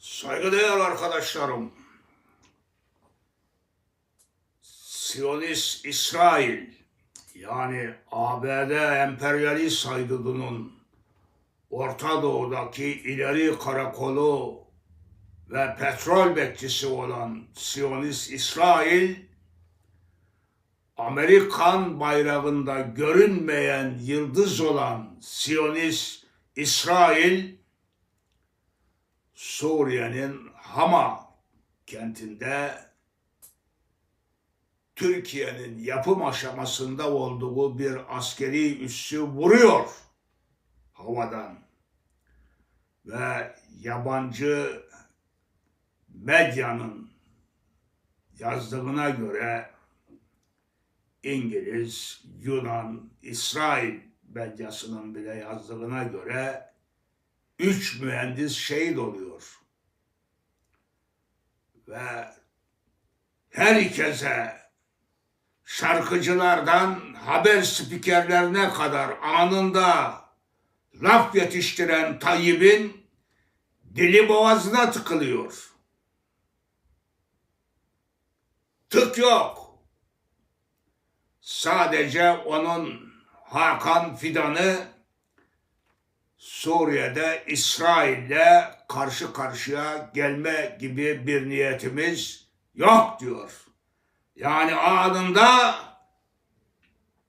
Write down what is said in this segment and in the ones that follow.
Saygıdeğer arkadaşlarım, Siyonist İsrail yani ABD emperyalist haydudunun Orta Doğu'daki ileri karakolu ve petrol bekçisi olan Siyonist İsrail Amerikan bayrağında görünmeyen yıldız olan Siyonist İsrail Suriye'nin Hama kentinde Türkiye'nin yapım aşamasında olduğu bir askeri üssü vuruyor havadan. Ve yabancı medyanın yazdığına göre İngiliz, Yunan, İsrail medyasının bile yazdığına göre üç mühendis şehit oluyor. Ve herkese şarkıcılardan haber spikerlerine kadar anında laf yetiştiren Tayyip'in dili boğazına tıkılıyor. Tık yok. Sadece onun Hakan Fidan'ı Suriye'de İsrail'le karşı karşıya gelme gibi bir niyetimiz yok diyor. Yani anında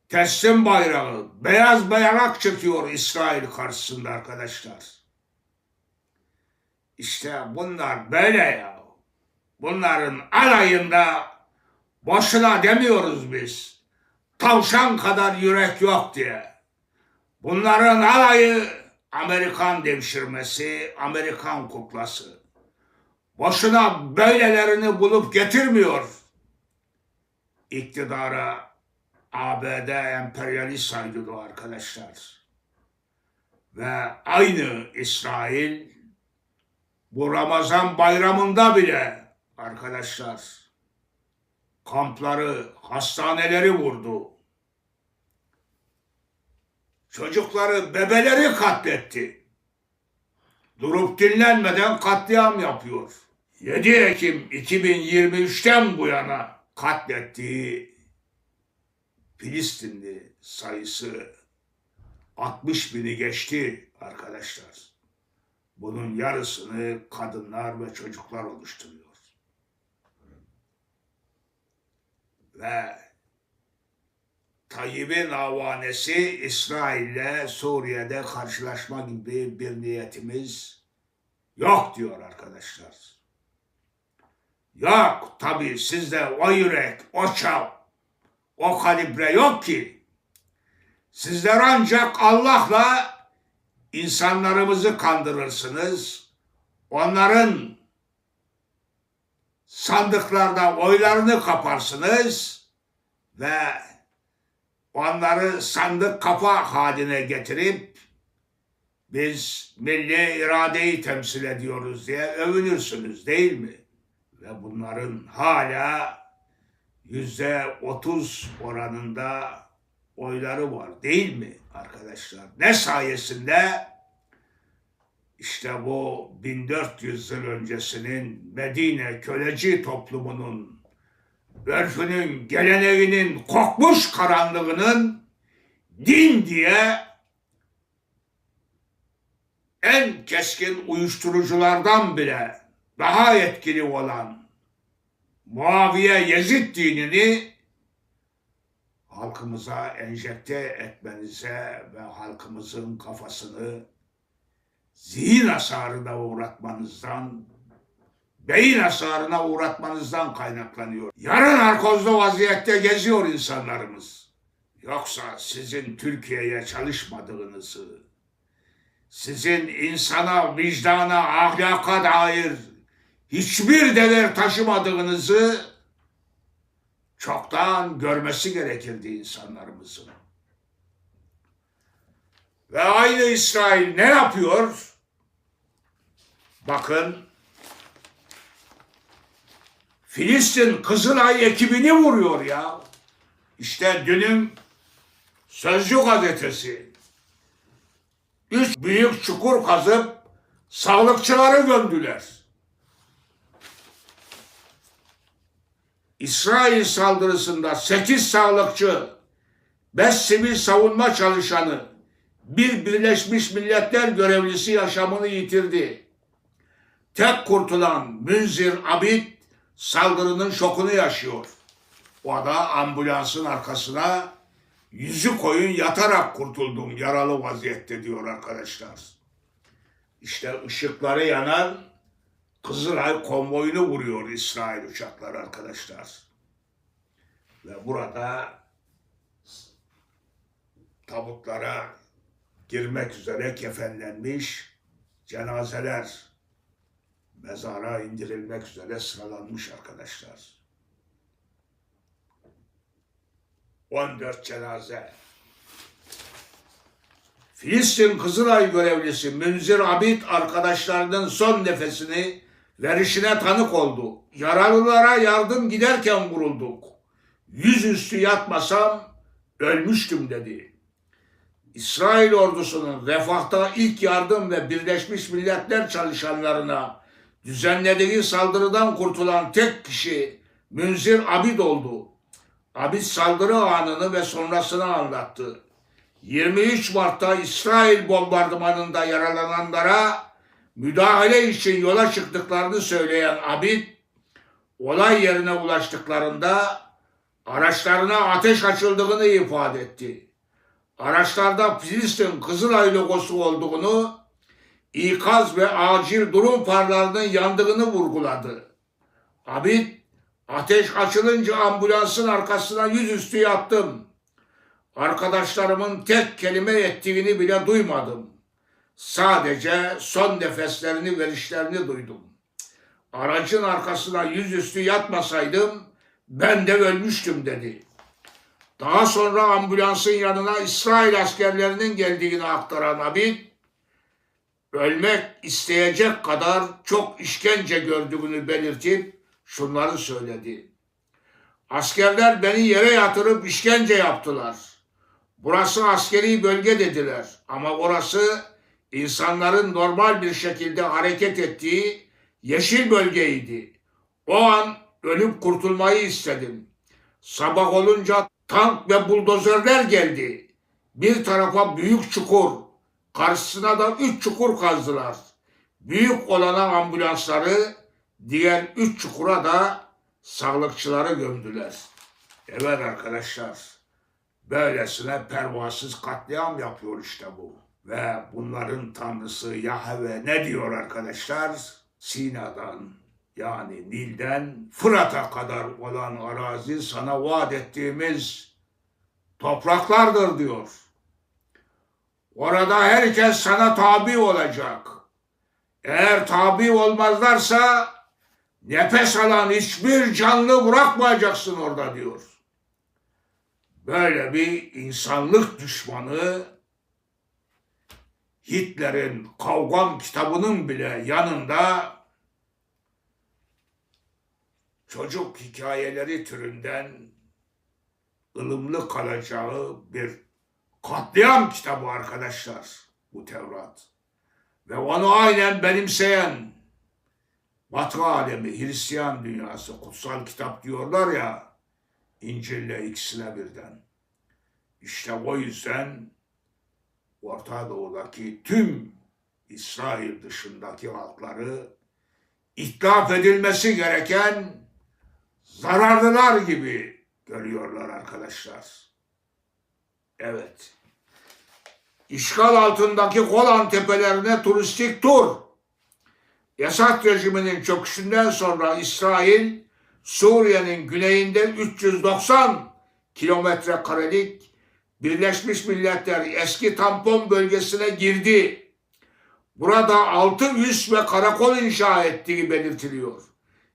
teslim bayrağı, beyaz bayrak çekiyor İsrail karşısında arkadaşlar. İşte bunlar böyle ya. Bunların alayında boşuna demiyoruz biz. Tavşan kadar yürek yok diye. Bunların alayı Amerikan devşirmesi, Amerikan kuklası. Boşuna böylelerini bulup getirmiyor iktidara ABD emperyalist saydığı arkadaşlar. Ve aynı İsrail bu Ramazan bayramında bile arkadaşlar kampları, hastaneleri vurdu. Çocukları, bebeleri katletti. Durup dinlenmeden katliam yapıyor. 7 Ekim 2023'ten bu yana katlettiği Filistinli sayısı 60 bini geçti arkadaşlar. Bunun yarısını kadınlar ve çocuklar oluşturuyor. Ve Tayyip'in avanesi İsrail'le Suriye'de karşılaşma gibi bir niyetimiz yok diyor arkadaşlar. Yok tabi sizde o yürek, o çav, o kalibre yok ki. Sizler ancak Allah'la insanlarımızı kandırırsınız. Onların sandıklarda oylarını kaparsınız ve onları sandık kafa haline getirip biz milli iradeyi temsil ediyoruz diye övünürsünüz değil mi? Ve bunların hala yüzde otuz oranında oyları var değil mi arkadaşlar? Ne sayesinde? İşte bu 1400 yıl öncesinin Medine köleci toplumunun örfünün, geleneğinin, kokmuş karanlığının din diye en keskin uyuşturuculardan bile daha etkili olan Muaviye Yezid dinini halkımıza enjekte etmenize ve halkımızın kafasını zihin hasarına uğratmanızdan, beyin hasarına uğratmanızdan kaynaklanıyor. Yarı narkozlu vaziyette geziyor insanlarımız. Yoksa sizin Türkiye'ye çalışmadığınızı, sizin insana, vicdana, ahlaka dair hiçbir değer taşımadığınızı çoktan görmesi gerekirdi insanlarımızın. Ve aynı İsrail ne yapıyor? Bakın Filistin Kızılay ekibini vuruyor ya. İşte dünün Sözcü gazetesi. Üç büyük çukur kazıp sağlıkçıları gömdüler. İsrail saldırısında sekiz sağlıkçı, beş sivil savunma çalışanı, bir Birleşmiş Milletler görevlisi yaşamını yitirdi. Tek kurtulan Münzir Abid saldırının şokunu yaşıyor. O da ambulansın arkasına yüzü koyun yatarak kurtuldum yaralı vaziyette diyor arkadaşlar. İşte ışıkları yanan Kızılay konvoyunu vuruyor İsrail uçakları arkadaşlar. Ve burada tabutlara girmek üzere kefenlenmiş cenazeler mezara indirilmek üzere sıralanmış arkadaşlar. 14 cenaze. Filistin Kızılay görevlisi Münzir Abid arkadaşlarının son nefesini verişine tanık oldu. Yaralılara yardım giderken vurulduk. Yüzüstü yatmasam ölmüştüm dedi. İsrail ordusunun refahta ilk yardım ve Birleşmiş Milletler çalışanlarına düzenlediği saldırıdan kurtulan tek kişi Münzir Abid oldu. Abid saldırı anını ve sonrasını anlattı. 23 Mart'ta İsrail bombardımanında yaralananlara müdahale için yola çıktıklarını söyleyen Abid, olay yerine ulaştıklarında araçlarına ateş açıldığını ifade etti. Araçlarda Filistin Kızılay logosu olduğunu, ikaz ve acil durum farlarının yandığını vurguladı. Abid, ateş açılınca ambulansın arkasına yüzüstü yattım. Arkadaşlarımın tek kelime ettiğini bile duymadım. Sadece son nefeslerini verişlerini duydum. Aracın arkasına yüzüstü yatmasaydım ben de ölmüştüm dedi. Daha sonra ambulansın yanına İsrail askerlerinin geldiğini aktaran Abid, ölmek isteyecek kadar çok işkence gördüğünü belirtip şunları söyledi. Askerler beni yere yatırıp işkence yaptılar. Burası askeri bölge dediler ama orası insanların normal bir şekilde hareket ettiği yeşil bölgeydi. O an ölüp kurtulmayı istedim. Sabah olunca tank ve buldozörler geldi. Bir tarafa büyük çukur, karşısına da üç çukur kazdılar. Büyük olana ambulansları, diğer üç çukura da sağlıkçıları gömdüler. Evet arkadaşlar, böylesine pervasız katliam yapıyor işte bu. Ve bunların tanrısı Yahve ne diyor arkadaşlar? Sina'dan yani Nil'den Fırat'a kadar olan arazi sana vaat ettiğimiz topraklardır diyor. Orada herkes sana tabi olacak. Eğer tabi olmazlarsa nefes alan hiçbir canlı bırakmayacaksın orada diyor. Böyle bir insanlık düşmanı Hitler'in kavgam kitabının bile yanında çocuk hikayeleri türünden ılımlı kalacağı bir katliam kitabı arkadaşlar bu Tevrat. Ve onu aynen benimseyen Batı alemi, Hristiyan dünyası, kutsal kitap diyorlar ya, İncil'le ikisine birden. İşte o yüzden Orta Doğu'daki tüm İsrail dışındaki halkları itlaf edilmesi gereken zararlılar gibi görüyorlar arkadaşlar. Evet. İşgal altındaki Golan tepelerine turistik tur. Esad rejiminin çöküşünden sonra İsrail, Suriye'nin güneyinde 390 kilometre karelik Birleşmiş Milletler eski tampon bölgesine girdi. Burada altı üs ve karakol inşa ettiği belirtiliyor.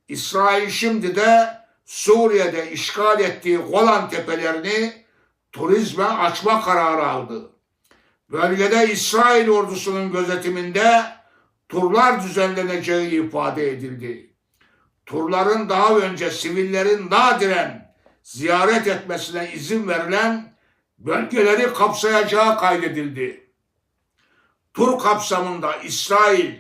İsrail şimdi de Suriye'de işgal ettiği Golan tepelerini turizme açma kararı aldı. Bölgede İsrail ordusunun gözetiminde turlar düzenleneceği ifade edildi. Turların daha önce sivillerin nadiren ziyaret etmesine izin verilen bölgeleri kapsayacağı kaydedildi. Tur kapsamında İsrail,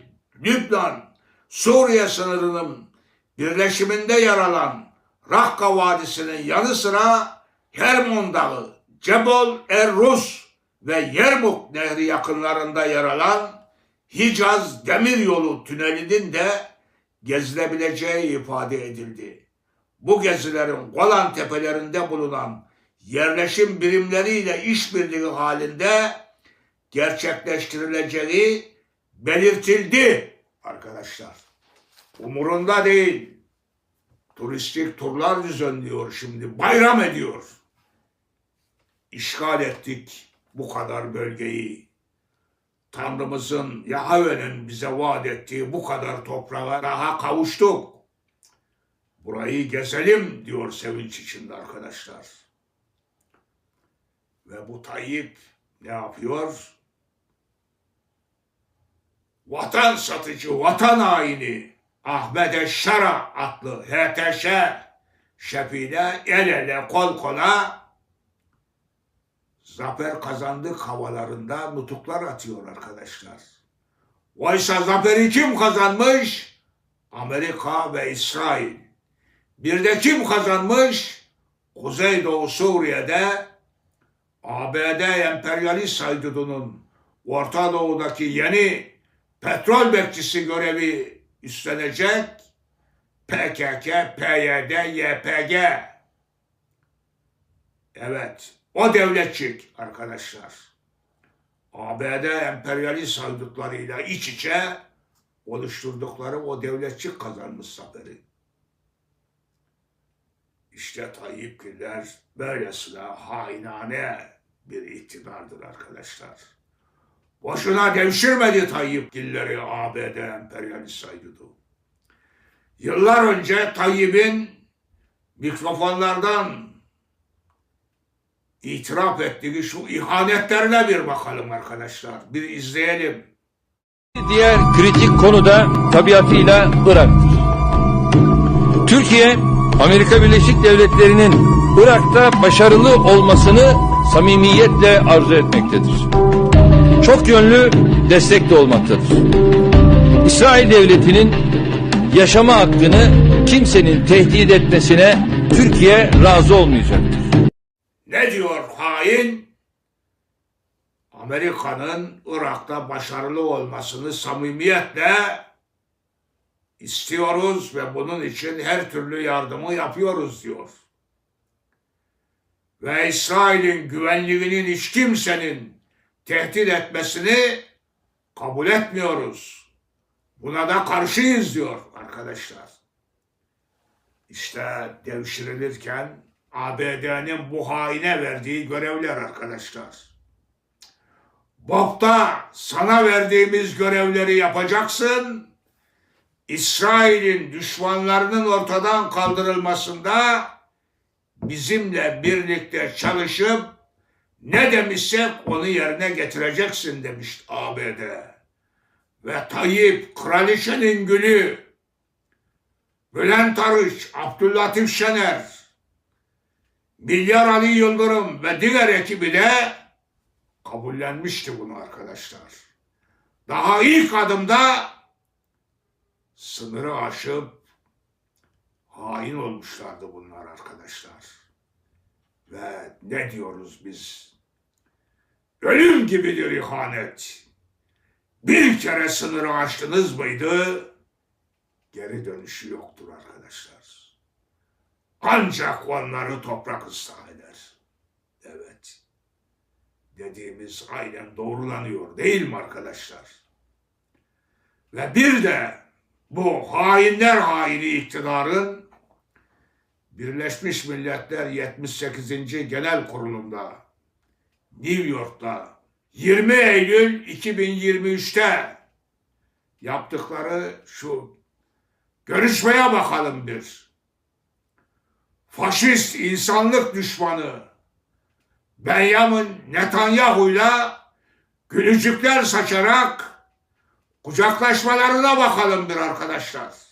Lübnan, Suriye sınırının birleşiminde yer alan Rakka Vadisi'nin yanı sıra Hermon Dağı, Cebol Er-Rus ve Yermuk Nehri yakınlarında yer alan Hicaz Demiryolu Tüneli'nin de gezilebileceği ifade edildi. Bu gezilerin Golan tepelerinde bulunan yerleşim birimleriyle işbirliği halinde gerçekleştirileceği belirtildi arkadaşlar. Umurunda değil. Turistik turlar düzenliyor şimdi. Bayram ediyor. İşgal ettik bu kadar bölgeyi. Tanrımızın Yahve'nin bize vaat ettiği bu kadar toprağa daha kavuştuk. Burayı gezelim diyor sevinç içinde arkadaşlar. Ve bu Tayyip ne yapıyor? Vatan satıcı, vatan haini Ahmet Eşşara adlı HTŞ şefiyle el ele kol kola zafer kazandık havalarında nutuklar atıyor arkadaşlar. Oysa zaferi kim kazanmış? Amerika ve İsrail. Bir de kim kazanmış? Kuzeydoğu Suriye'de ABD emperyalist haydudunun Orta Doğu'daki yeni petrol bekçisi görevi üstlenecek PKK, PYD, YPG. Evet, o devletçik arkadaşlar. ABD emperyalist haydutlarıyla iç içe oluşturdukları o devletçik kazanmış zaferi. İşte Tayyip Güller böylesine hainane bir iktidardır arkadaşlar. Boşuna devşirmedi Tayyip Giller'i ABD emperyalist haydudu. Yıllar önce Tayyip'in mikrofonlardan itiraf ettiği şu ihanetlerine bir bakalım arkadaşlar. Bir izleyelim. Diğer kritik konu da tabiatıyla Irak'tır. Türkiye, Amerika Birleşik Devletleri'nin Irak'ta başarılı olmasını samimiyetle arzu etmektedir. Çok yönlü destek de olmaktadır. İsrail Devleti'nin yaşama hakkını kimsenin tehdit etmesine Türkiye razı olmayacaktır. Ne diyor hain? Amerika'nın Irak'ta başarılı olmasını samimiyetle istiyoruz ve bunun için her türlü yardımı yapıyoruz diyor. Ve İsrail'in güvenliğinin hiç kimsenin tehdit etmesini kabul etmiyoruz. Buna da karşıyız diyor arkadaşlar. İşte devşirilirken ABD'nin bu haine verdiği görevler arkadaşlar. BOP'ta sana verdiğimiz görevleri yapacaksın. İsrail'in düşmanlarının ortadan kaldırılmasında bizimle birlikte çalışıp ne demişsek onu yerine getireceksin demiş ABD. Ve Tayyip kraliçenin gülü Bülent Arıç, Abdüllatif Şener, Milyar Ali Yıldırım ve diğer ekibi de kabullenmişti bunu arkadaşlar. Daha ilk adımda sınırı aşıp hain olmuşlardı bunlar arkadaşlar. Ve ne diyoruz biz? Ölüm gibidir ihanet. Bir kere sınırı aştınız mıydı? Geri dönüşü yoktur arkadaşlar. Ancak onları toprak ıslah eder. Evet. Dediğimiz aynen doğrulanıyor değil mi arkadaşlar? Ve bir de bu hainler haini iktidarın Birleşmiş Milletler 78. Genel Kurulu'nda New York'ta 20 Eylül 2023'te yaptıkları şu görüşmeye bakalım bir. Faşist insanlık düşmanı Benjamin Netanyahu'yla gülücükler saçarak kucaklaşmalarına bakalım bir arkadaşlar.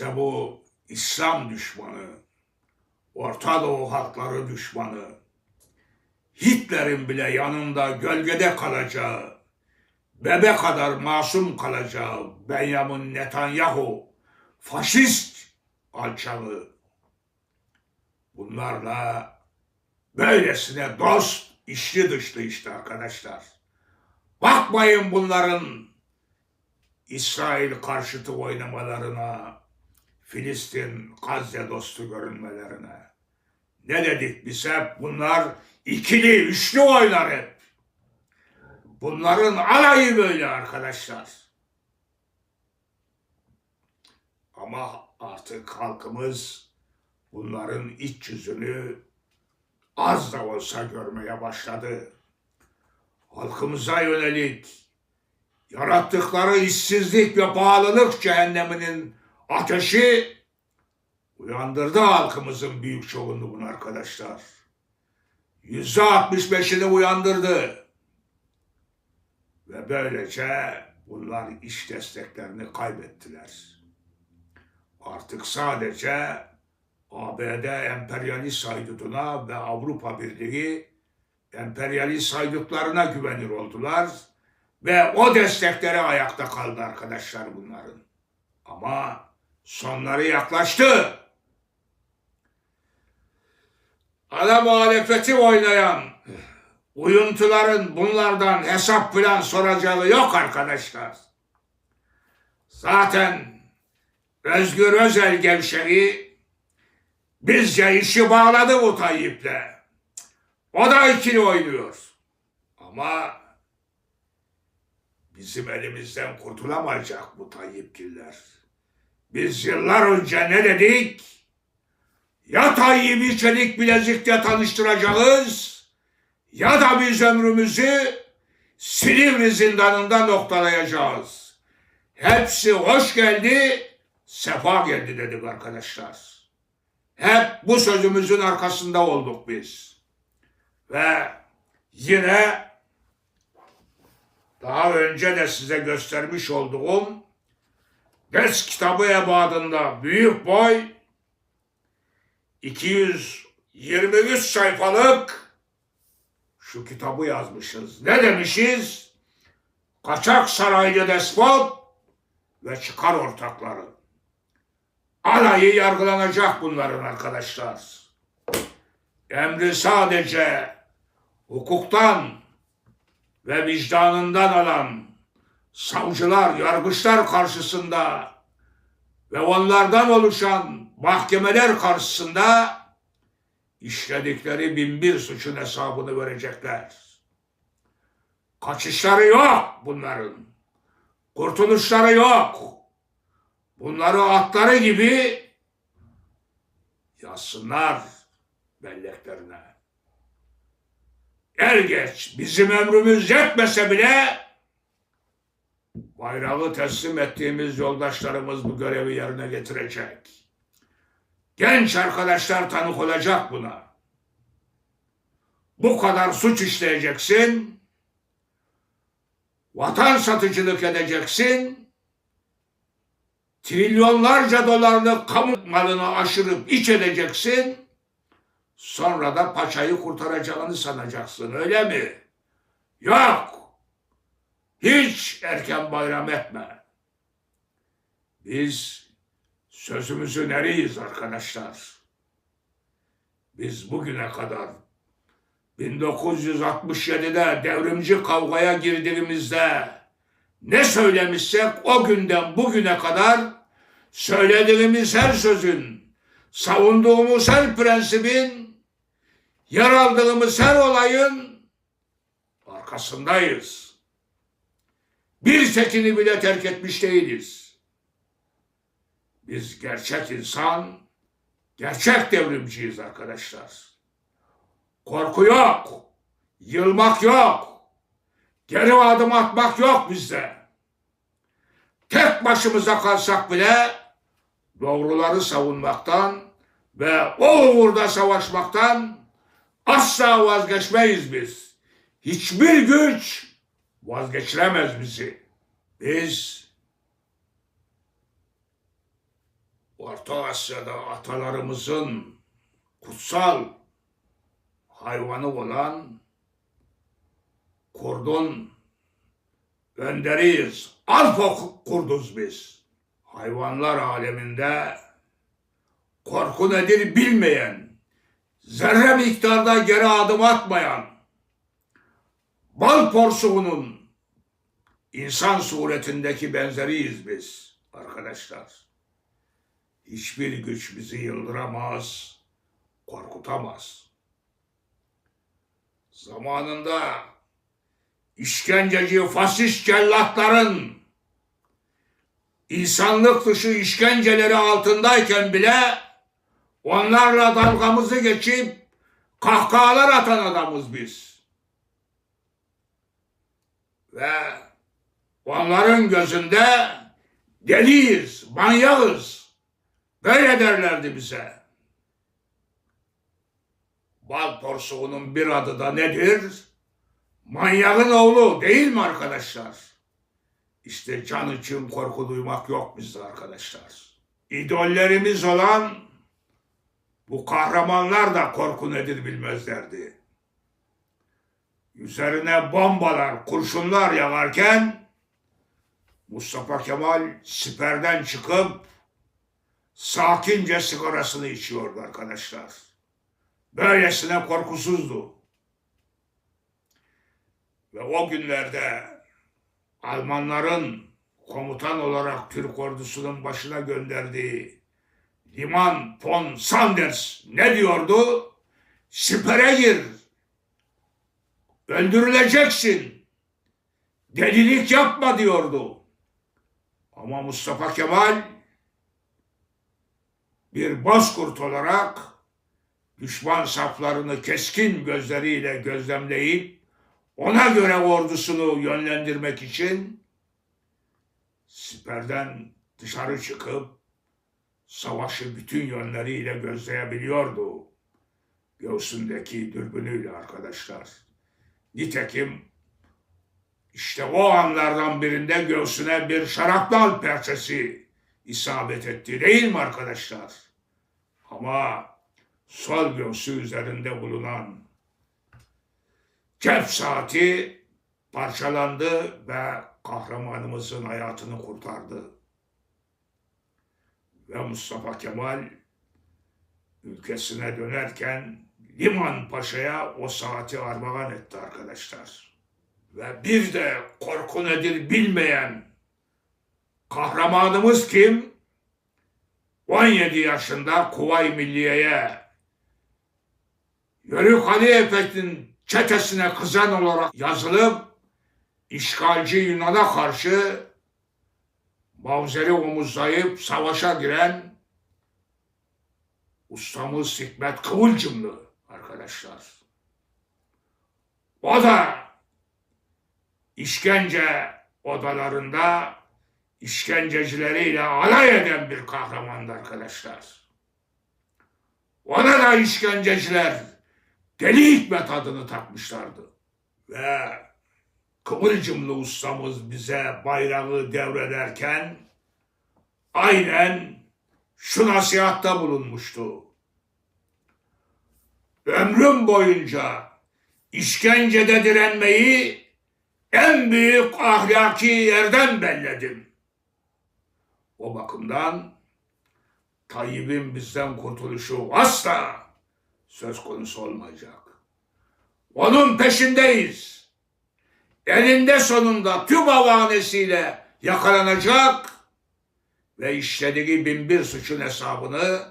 İşte bu İslam düşmanı, Orta Doğu halkları düşmanı, Hitler'in bile yanında gölgede kalacağı, bebe kadar masum kalacağı Benjamin Netanyahu, faşist alçağı. Bunlarla böylesine dost, içli dışlı işte arkadaşlar. Bakmayın bunların İsrail karşıtı oynamalarına, Filistin, Gazze dostu görünmelerine. Ne dedik biz hep? Bunlar ikili, üçlü oynar hep. Bunların alayı böyle arkadaşlar. Ama artık halkımız bunların iç yüzünü az da olsa görmeye başladı. Halkımıza yönelik yarattıkları işsizlik ve bağlılık cehenneminin ateşi uyandırdı halkımızın büyük çoğunluğunu arkadaşlar. Yüzde altmış beşini uyandırdı. Ve böylece bunlar iş desteklerini kaybettiler. Artık sadece ABD emperyalist haydutuna ve Avrupa Birliği emperyalist haydutlarına güvenir oldular. Ve o destekleri ayakta kaldı arkadaşlar bunların. Ama sonları yaklaştı. Ana muhalefeti oynayan uyuntuların bunlardan hesap plan soracağı yok arkadaşlar. Zaten Özgür Özel gevşeği bizce işi bağladı bu Tayyip'le. O da ikili oynuyor. Ama bizim elimizden kurtulamayacak bu Tayyipgiller. Biz yıllar önce ne dedik? Ya Tayyip'i çelik bilezikle tanıştıracağız ya da biz ömrümüzü Silivri zindanında noktalayacağız. Hepsi hoş geldi, sefa geldi dedik arkadaşlar. Hep bu sözümüzün arkasında olduk biz. Ve yine daha önce de size göstermiş olduğum ders kitabı ebadında büyük boy 223 sayfalık şu kitabı yazmışız. Ne demişiz? Kaçak saraylı despot ve çıkar ortakları. Alayı yargılanacak bunların arkadaşlar. Emri sadece hukuktan ve vicdanından alan savcılar, yargıçlar karşısında ve onlardan oluşan mahkemeler karşısında işledikleri binbir suçun hesabını verecekler. Kaçışları yok bunların. Kurtuluşları yok. Bunları atları gibi yazsınlar belleklerine. Er geç bizim ömrümüz yetmese bile bayrağı teslim ettiğimiz yoldaşlarımız bu görevi yerine getirecek. Genç arkadaşlar tanık olacak buna. Bu kadar suç işleyeceksin, vatan satıcılık edeceksin, trilyonlarca dolarlık kamu malını aşırıp iç edeceksin, sonra da paçayı kurtaracağını sanacaksın öyle mi? Yok! Hiç erken bayram etme. Biz sözümüzün eriyiz arkadaşlar. Biz bugüne kadar 1967'de devrimci kavgaya girdiğimizde ne söylemişsek o günden bugüne kadar söylediğimiz her sözün, savunduğumuz her prensibin, yer aldığımız her olayın arkasındayız. Bir tekini bile terk etmiş değiliz. Biz gerçek insan, gerçek devrimciyiz arkadaşlar. Korku yok, yılmak yok, geri adım atmak yok bizde. Tek başımıza kalsak bile doğruları savunmaktan ve o uğurda savaşmaktan asla vazgeçmeyiz biz. Hiçbir güç vazgeçiremez bizi. Biz Orta Asya'da atalarımızın kutsal hayvanı olan kurdun önderiyiz. Alfa kurduz biz. Hayvanlar aleminde korku nedir bilmeyen, zerre miktarda geri adım atmayan, bal porsuğunun insan suretindeki benzeriyiz biz arkadaşlar. Hiçbir güç bizi yıldıramaz, korkutamaz. Zamanında işkenceci faşist cellatların insanlık dışı işkenceleri altındayken bile onlarla dalgamızı geçip kahkahalar atan adamız biz. Ve onların gözünde deliyiz, manyağız. Böyle derlerdi bize. Bal porsuğunun bir adı da nedir? Manyağın oğlu değil mi arkadaşlar? İşte can için korku duymak yok bizde arkadaşlar. İdollerimiz olan bu kahramanlar da korku nedir bilmezlerdi. Üzerine bombalar, kurşunlar yağarken Mustafa Kemal siperden çıkıp sakince sigarasını içiyordu arkadaşlar. Böylesine korkusuzdu. Ve o günlerde Almanların komutan olarak Türk ordusunun başına gönderdiği Liman von Sanders ne diyordu? Sipere gir. Öldürüleceksin. Delilik yapma diyordu. Ama Mustafa Kemal bir bozkurt olarak düşman saflarını keskin gözleriyle gözlemleyip ona göre ordusunu yönlendirmek için siperden dışarı çıkıp savaşı bütün yönleriyle gözleyebiliyordu. Göğsündeki dürbünüyle arkadaşlar. Nitekim işte o anlardan birinde göğsüne bir şarapnal perçesi isabet etti değil mi arkadaşlar? Ama sol göğsü üzerinde bulunan cep saati parçalandı ve kahramanımızın hayatını kurtardı. Ve Mustafa Kemal ülkesine dönerken Liman Paşa'ya o saati armağan etti arkadaşlar. Ve bir de korku nedir bilmeyen kahramanımız kim? 17 yaşında Kuvay Milliye'ye Yörük Ali Efek'in çetesine kızan olarak yazılıp işgalci Yunan'a karşı Mavzeri omuzlayıp savaşa giren ustamız Hikmet Kıvılcımlı arkadaşlar. O da işkence odalarında işkencecileriyle alay eden bir kahramandı arkadaşlar. Ona da işkenceciler Deli Hikmet adını takmışlardı. Ve Kıvılcımlı ustamız bize bayrağı devrederken aynen şu nasihatta bulunmuştu. Ömrüm boyunca işkencede direnmeyi en büyük ahlaki yerden belledim. O bakımdan Tayyip'in bizden kurtuluşu asla söz konusu olmayacak. Onun peşindeyiz. Elinde sonunda tüm avanesiyle yakalanacak ve işlediği bin bir suçun hesabını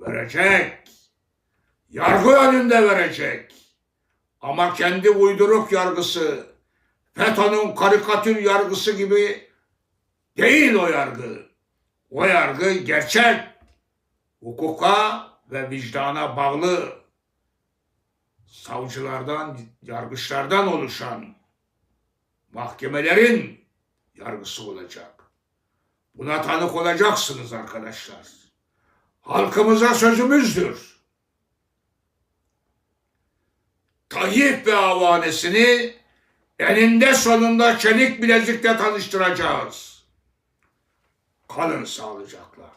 verecek. Yargı önünde verecek. Ama kendi uyduruk yargısı, FETÖ'nün karikatür yargısı gibi değil o yargı. O yargı gerçek, hukuka ve vicdana bağlı savcılardan, yargıçlardan oluşan mahkemelerin yargısı olacak. Buna tanık olacaksınız arkadaşlar. Halkımıza sözümüzdür. Tayyip ve avanesini eninde sonunda çelik bilezikle tanıştıracağız. Kalın sağlıcakla.